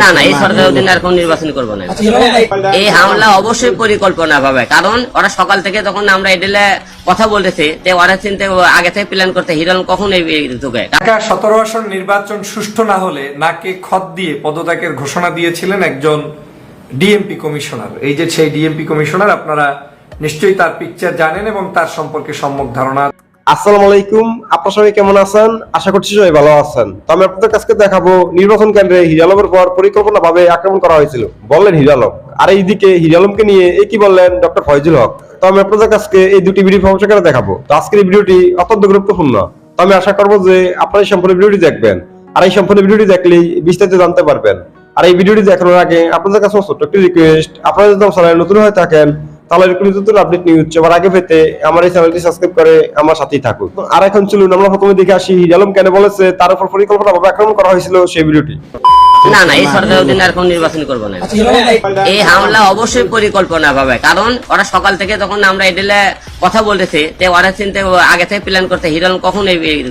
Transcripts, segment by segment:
না না এই সরকার অধীনে আর কোন নির্বাচন করব না। এই হামলা অবশ্যই পরিকল্পনা ভাবে কারণ ওরা সকাল থেকে তখন আমরা এডিলে কথা বলতেছি যে ওরা চিন্তা আগে থেকে প্ল্যান করতে হিরণ কখন এই এই ঢুকে? ঢাকা সতেরো আসন নির্বাচন সুষ্ঠু না হলে নাকে খত দিয়ে পদত্যাগের ঘোষণা দিয়েছিলেন একজন ডিএমপি কমিশনার। এই যে সেই ডিএমপি কমিশনার আপনারা নিশ্চয়ই তার পিকচার জানেন এবং তার সম্পর্কে সম্যক ধারণা আসসালামু আলাইকুম। আপনার সবাই কেমন আছেন? আশা করছি সবাই ভালো আছেন। তো আমি আপনাদের কাছে দেখাবো নির্বাচন কেন্দ্রে হিরালমের পর পরিকল্পনা ভাবে আক্রমণ করা হয়েছিল। বললেন হিরালম আর এইদিকে হিরালমকে নিয়ে এই কি বললেন? ডক্টর ফয়জুল হক। তো আমি আপনাদের কাছে এই দুটি ভিডিও ফর্মসাকারে দেখাবো। তো আজকের এই ভিডিওটি অত্যন্ত গুরুত্বপূর্ণ। তো আমি আশা করব যে আপনারা এই সম্পূর্ণ ভিডিওটি দেখবেন। আর এই সম্পূর্ণ ভিডিওটি দেখলেই বিস্তারিত জানতে পারবেন। আর এই ভিডিওটি দেখানোর আগে আপনাদের কাছে ছোট্ট একটি রিকোয়েস্ট আপনারা যদি চ্যানেলে নতুন হয়ে থাকেন নিউজ আগে পেতে আমার এই করে আমার আর এখন চলুন, আমরা প্রথমে দেখে আসি। হিরালম কেন বলেছে, তার উপর পরিকল্পনা আক্রমণ করা হয়েছিল সেই ভিডিওটি না না এই সরকার অধীনে আর কোন নির্বাচন করব না। এই হামলা অবশ্যই পরিকল্পনা ভাবে কারণ ওরা সকাল থেকে তখন আমরা এডিলে কথা বলতেছি যে ওরা চিন্তা আগে থেকে প্ল্যান করতে হিরণ কখন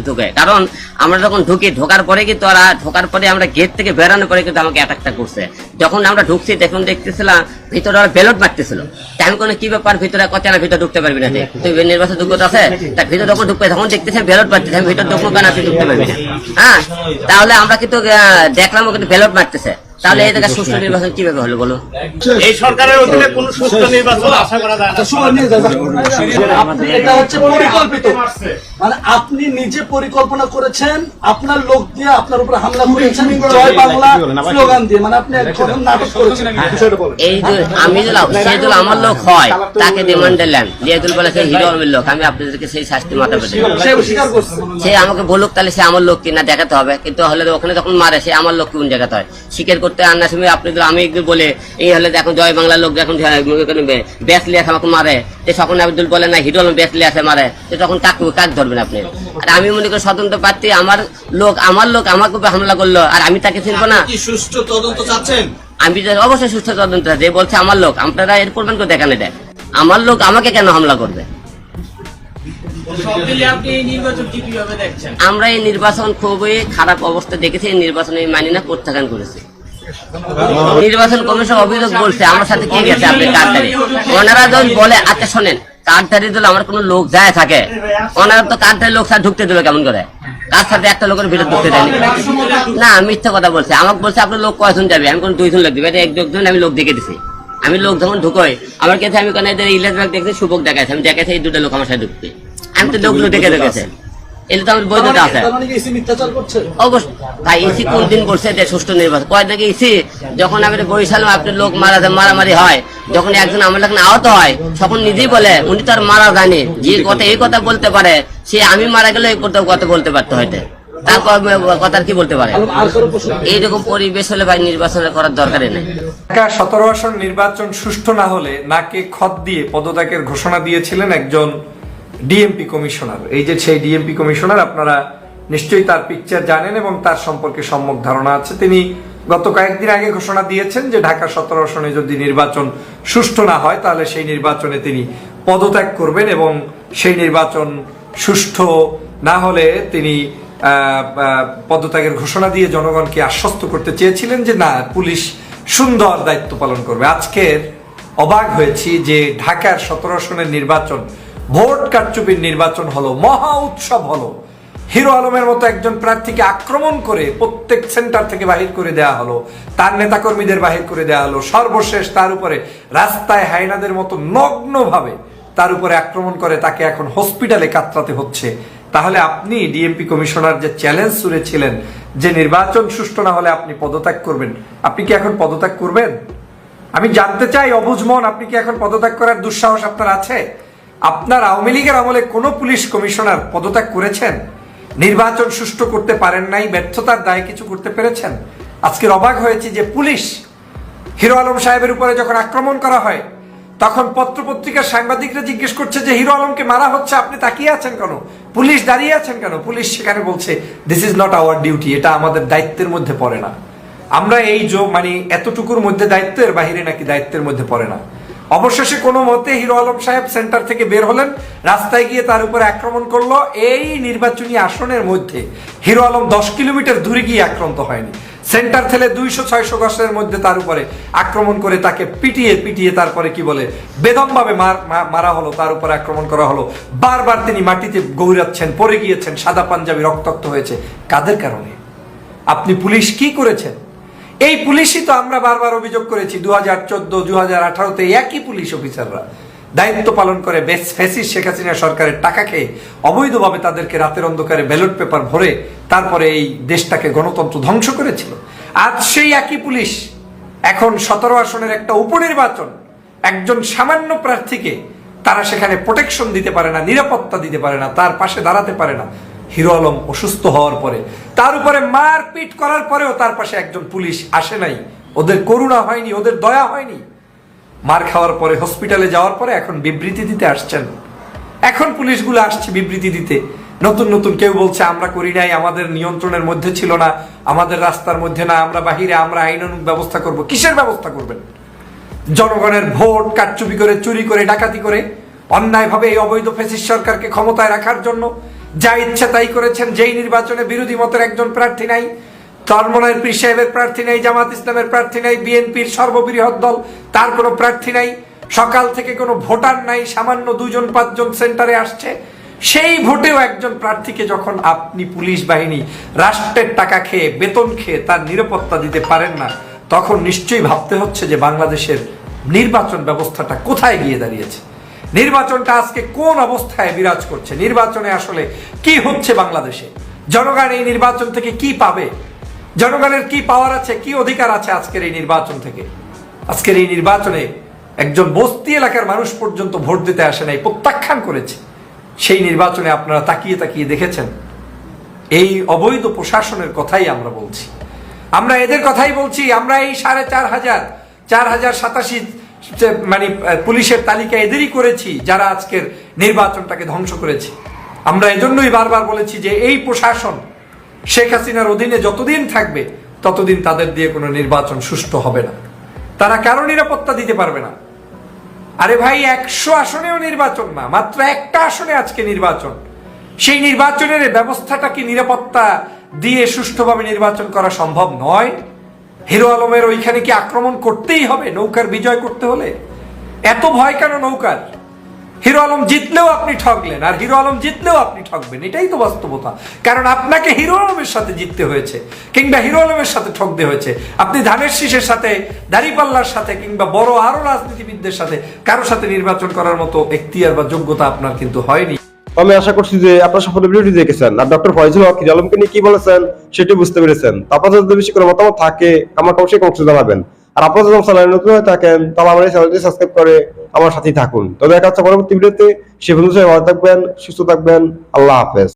ঢুকে। কারণ আমরা যখন ঢুকি ঢোকার পরে কিন্তু ওরা ঢোকার পরে আমরা গেট থেকে বেরানোর পরে কিন্তু আমাকে অ্যাটাকটা করছে। যখন আমরা ঢুকছি তখন দেখতেছিলাম ভিতরে ওরা বেলট মারতেছিল। তা আমি কোনো কি ব্যাপার ভিতরে কত না ভিতরে ঢুকতে পারবি না। তুই নির্বাচন যোগ্যতা আছে? তা ভিতরে যখন ঢুকবে তখন দেখতেছি বেলট মারতেছে আমি ভিতরে ঢুকবো কেন তুই ঢুকতে পারবি না। হ্যাঁ? তাহলে আমরা কিন্তু দেখলাম কিন্তু বেলট মারতেছে। তাহলে এই সুষ্ঠু নির্বাচন কীভাবে হলো বলো? এই সরকারের অধীনে কোন সুস্থ নির্বাচন আশা করা যায় আপনি- এটা হচ্ছে পরিকল্পিত মানে আপনি নিজে পরিকল্পনা করেছেন আপনার লোক দিয়ে আপনার উপরে হামলা করেছেন জয় বাংলা স্লোগান দিয়ে। মানে আপনি নাটক করেছেন। এই যে আমি আমার লোক হয় তাকে ডিমান্ড দিলাম। লিয়াদুল বলে সে হিরো আমির লোক আমি আপনাদেরকে সেই শাস্তি মাথা পেতে সে আমাকে বলুক তাহলে সে আমার লোক কিনা দেখাতে হবে। কিন্তু হলে তো ওখানে যখন মারে সে আমার লোক কোন দেখাতে হয়? স্বীকার করতে আনার সময় আপনি আমি বলে এই হলে দেখুন জয় বাংলার লোক যখন ব্যাস লিয়ে আমাকে মারে। যে তখন আব্দুল বলে না হিরো ব্যাস লিয়ে আসে মারে। তো তখন কাক কাক ধরবেন আপনি? আর আমি মনে করি স্বতন্ত্র প্রার্থী আমার লোক আমার লোক আমাকে উপরে হামলা করল আর আমি তাকে চিনবো না। সুষ্ঠু তদন্ত চাচ্ছেন? আমি তো অবশ্যই সুস্থ তদন্ত যে বলছে আমার লোক আপনারা এর করবেন কেউ দেখানে দেয়। আমার লোক আমাকে কেন হামলা করবে? আমরা এই নির্বাচন খুবই খারাপ অবস্থা দেখেছি এই নির্বাচনে মানি না প্রত্যাখ্যান করেছি। নির্বাচন কমিশন অভিযোগ বলছে, আমার সাথে কে গেছে? আপনি কার্ডধারী ওনারা যখন বলে আচ্ছা শোনেন কার্ডধারী দিলে আমার কোনো লোক যায় থাকে? ওনারা তো কার্ডধারী লোক স্যার ঢুকতে দিল কেমন করে? কার সাথে একটা লোকের ভিতরে ঢুকতে দেয়নি? না, মিথ্যা কথা বলছে। আমাকে বলছে, আপনার লোক কয়জন যাবে? আমি কোন দুইজন লোক দিবে এক দুজন, আমি লোক দেখে দিছি। আমি লোক যখন ঢুকোই, আমার কাছে আমি কোনো ব্যাগ দেখতে সুযোগ দেখাইছি। আমি দেখাইছি, এই দুটো লোক আমার সাথে ঢুকতে আমি তো লোকগুলো দেখে দেখেছে এগুলো তো বৈধতা আছে। মানে কি এসি মিথ্যাচার করছে? অবশ্য ভাই ইসি কোন দিন বলছে সুষ্ঠু নির্বাচন। কয় নাকি ইসি যখন আমি বরিশালে আপনার লোক মারা মারামারি হয় যখন একজন আমার আহত হয় তখন নিজেই বলে উনি তো আর মারা জানে যে কথা এই কথা বলতে পারে সে আমি মারা গেলে এই কথা বলতে পারতো হয়তো। তার ক- কথা কি বলতে পারে? এইরকম পরিবেশ হলে ভাই নির্বাচন করার দরকারই নেই। ঢাকা সতেরো আসন নির্বাচন সুষ্ঠু না হলে নাকে খত দিয়ে পদত্যাগের ঘোষণা দিয়েছিলেন একজন ডিএমপি কমিশনার এই যে সেই ডিএমপি কমিশনার আপনারা নিশ্চয়ই তার পিকচার জানেন এবং তার সম্পর্কে সম্যক ধারণা আছে। তিনি গত কয়েকদিন আগে ঘোষণা দিয়েছেন যে ঢাকা সতেরো আসনে যদি নির্বাচন সুষ্ঠু না হয়, তাহলে সেই নির্বাচনে তিনি পদত্যাগ করবেন এবং সেই নির্বাচন সুষ্ঠু না হলে তিনি পদত্যাগের ঘোষণা দিয়ে জনগণকে আশ্বস্ত করতে চেয়েছিলেন যে না, পুলিশ সুন্দর দায়িত্ব পালন করবে। আজকের অবাক হয়েছি যে ঢাকার সতেরো আসনের নির্বাচন ভোট কারচুপির নির্বাচন হলো, মহা উৎসব হলো। হিরো আলমের মতো একজন প্রার্থীকে আক্রমণ করে প্রত্যেক সেন্টার থেকে বাহির করে দেওয়া হলো, তার নেতাকর্মীদের বাহির করে দেওয়া হলো, সর্বশেষ তার উপরে রাস্তায় হাইনাদের মতো নগ্নভাবে তার উপরে আক্রমণ করে তাকে এখন হসপিটালে কাতরাতে হচ্ছে। তাহলে আপনি ডিএমপি কমিশনার যে চ্যালেঞ্জ ছুড়েছিলেন যে নির্বাচন সুষ্ঠু না হলে আপনি পদত্যাগ করবেন, আপনি কি এখন পদত্যাগ করবেন? আমি জানতে চাই, অবুঝ মন, আপনি কি এখন পদত্যাগ করার দুঃসাহস আপনার আছে? আপনার আওয়ামী লীগের আমলে কোনো পুলিশ কমিশনার পদত্যাগ করেছেন? নির্বাচন সুষ্ঠু করতে পারেন নাই, ব্যর্থতার দায় কিছু করতে পেরেছেন? আজকের অবাক হয়েছে যে পুলিশ হিরো আলম সাহেবের উপরে যখন আক্রমণ করা হয়, তখন পত্রপত্রিকার সাংবাদিকরা জিজ্ঞেস করছে যে, হিরো আলমকে মারা হচ্ছে, আপনি তাকিয়ে আছেন কেন? পুলিশ দাঁড়িয়ে আছেন কেন? পুলিশ সেখানে বলছে this is not our duty এটা আমাদের দায়িত্বের মধ্যে পড়ে না। আমরা এই যোগ মানে এতটুকুর মধ্যে দায়িত্বের বাহিরে নাকি দায়িত্বের মধ্যে পড়ে না? অবশেষে কোনো মতে হিরো আলম সাহেব সেন্টার থেকে বের হলেন। রাস্তায় গিয়ে তার উপরে আক্রমণ করল। এই নির্বাচনী আসনের মধ্যে হিরো আলম দশ কিলোমিটার দূরে গিয়ে আক্রান্ত হয়নি। সেন্টার থেকে দুইশো, ছয়শো গছের মধ্যে তার উপরে আক্রমণ করে তাকে পিটিয়ে পিটিয়ে তারপরে কি বলে, বেদমভাবে মারা হলো, তার উপরে আক্রমণ করা হলো। বারবার তিনি মাটিতে গৌরাচ্ছেন পড়ে গিয়েছেন, সাদা পাঞ্জাবি রক্তাক্ত হয়েছে। কাদের কারণে? আপনি পুলিশ কি করেছেন? এই পুলিশই তো আমরা বারবার অভিযোগ করেছি দু হাজার চোদ্দ দু হাজার আঠারোতে একই পুলিশ অফিসাররা দায়িত্ব পালন করে বেশ ফ্যাসিস শেখ হাসিনা সরকারের টাকা খেয়ে অবৈধভাবে তাদেরকে রাতের অন্ধকারে ব্যালট পেপার ভরে তারপরে এই দেশটাকে গণতন্ত্র ধ্বংস করেছিল। আজ সেই একই পুলিশ এখন সতেরো আসনের একটা উপনির্বাচন, একজন সামান্য প্রার্থীকে তারা সেখানে প্রোটেকশন দিতে পারে না, নিরাপত্তা দিতে পারে না, তার পাশে দাঁড়াতে পারে না। হিরো আলম অসুস্থ হওয়ার পরে। তার উপরে মারপিট করার পরেও তার পাশে একজন পুলিশ আসে নাই। ওদের করুণা হয়নি, ওদের দয়া হয়নি। মার খাওয়ার পরে হসপিটালে যাওয়ার পরে এখন বিবৃতি দিতে আসছেন। এখন পুলিশগুলো আসছে বিবৃতি দিতে। নতুন নতুন কেউ বলছে, আমরা করি নাই, আমাদের নিয়ন্ত্রণের মধ্যে ছিল না, আমাদের রাস্তার মধ্যে না, আমরা বাহিরে, আমরা আইনানুগ ব্যবস্থা করব। কিসের ব্যবস্থা করবেন? জনগণের ভোট, কারচুপি করে, চুরি করে, ডাকাতি করে, অন্যায়ভাবে এই অবৈধ ফেসিস সরকারকে ক্ষমতায় রাখার জন্য যা ইচ্ছা তাই করেছেন, যেই নির্বাচনে বিরোধী মতের একজন প্রার্থী নাই চরমনের পীর সাহেবের প্রার্থী নাই, জামাত ইসলামের প্রার্থী নাই, বিএনপির সর্ববৃহৎ দল, তার কোনো প্রার্থী নাই। সকাল থেকে কোনো ভোটার নাই, সামান্য দুজন, পাঁচজন সেন্টারে আসছে। সেই ভোটেও একজন প্রার্থীকে যখন আপনি পুলিশ বাহিনী রাষ্ট্রের টাকা খেয়ে, বেতন খেয়ে তার নিরাপত্তা দিতে পারেন না, তখন নিশ্চয়ই ভাবতে হচ্ছে যে বাংলাদেশের নির্বাচন ব্যবস্থাটা কোথায় গিয়ে দাঁড়িয়েছে। নির্বাচনটা আজকে কোন অবস্থায় বিরাজ করছে? নির্বাচনে আসলে কি হচ্ছে বাংলাদেশে? জনগণ এই নির্বাচন থেকে কি পাবে? জনগণের কি পাওয়ার আছে, কি অধিকার আছে আজকের এই নির্বাচন থেকে? আজকের এই নির্বাচনে একজন বস্তি এলাকার মানুষ পর্যন্ত ভোট দিতে আসে নাই, প্রত্যাখ্যান করেছে। সেই নির্বাচনে আপনারা তাকিয়ে তাকিয়ে দেখেছেন? এই অবৈধ প্রশাসনের কথাই আমরা বলছি। আমরা এদের কথাই বলছি, আমরা এই সাড়ে চার হাজার চার হাজার সাতাশি মানে পুলিশের তালিকা এদেরই করেছি যারা আজকের নির্বাচনটাকে ধ্বংস করেছে। আমরা এজন্যই বারবার বলেছি যে এই প্রশাসন শেখ হাসিনার অধীনে যতদিন থাকবে, ততদিন তাদের দিয়ে কোনো নির্বাচন সুষ্ঠু হবে না। তারা কারও নিরাপত্তা দিতে পারবে না। আরে ভাই, একশো আসনেও নির্বাচন না, মাত্র একটা আসনে আজকে নির্বাচন। সেই নির্বাচনের ব্যবস্থাটা কি নিরাপত্তা দিয়ে সুষ্ঠুভাবে নির্বাচন করা সম্ভব নয়? হিরো আলমের ওইখানে কি আক্রমণ করতেই হবে? নৌকার বিজয় করতে হলে? এত ভয় কেন নৌকার? হিরো আলম জিতলেও আপনি ঠকলেন আর হিরো আলম জিতলেও আপনি ঠকবেন এটাই তো বাস্তবতা। কারণ আপনাকে হিরো আলমের সাথে জিততে হয়েছে, কিংবা হিরো আলমের সাথে ঠকতে হয়েছে। আপনি ধানের শীষের সাথে, দাড়িপাল্লার সাথে, কিংবা বড় আরও রাজনীতিবিদদের সাথে, কারও সাথে নির্বাচন করার মতো এখতিয়ার বা যোগ্যতা আপনার কিন্তু হয়নি। আমি আশা করছি যে আপনার সফল ভিডিওটি দেখেছেন। আর ডক্টর ফয়জুল হক আলমকে নিয়ে কি বলেছেন, সেটি বুঝতে পেরেছেন। তারপর যদি বেশি কোনো মতামত থাকে, আমার অবশ্যই কমেন্টে জানাবেন। আর আপনারা যদি চ্যানেল নতুন হয়ে থাকেন, তাহলে আমার এই চ্যানেলটি সাবস্ক্রাইব করে আমার সাথেই থাকুন। তবে দেখা হচ্ছে পরবর্তী ভিডিওতে। সে বন্ধু ভালো থাকবেন, সুস্থ থাকবেন। আল্লাহ হাফেজ।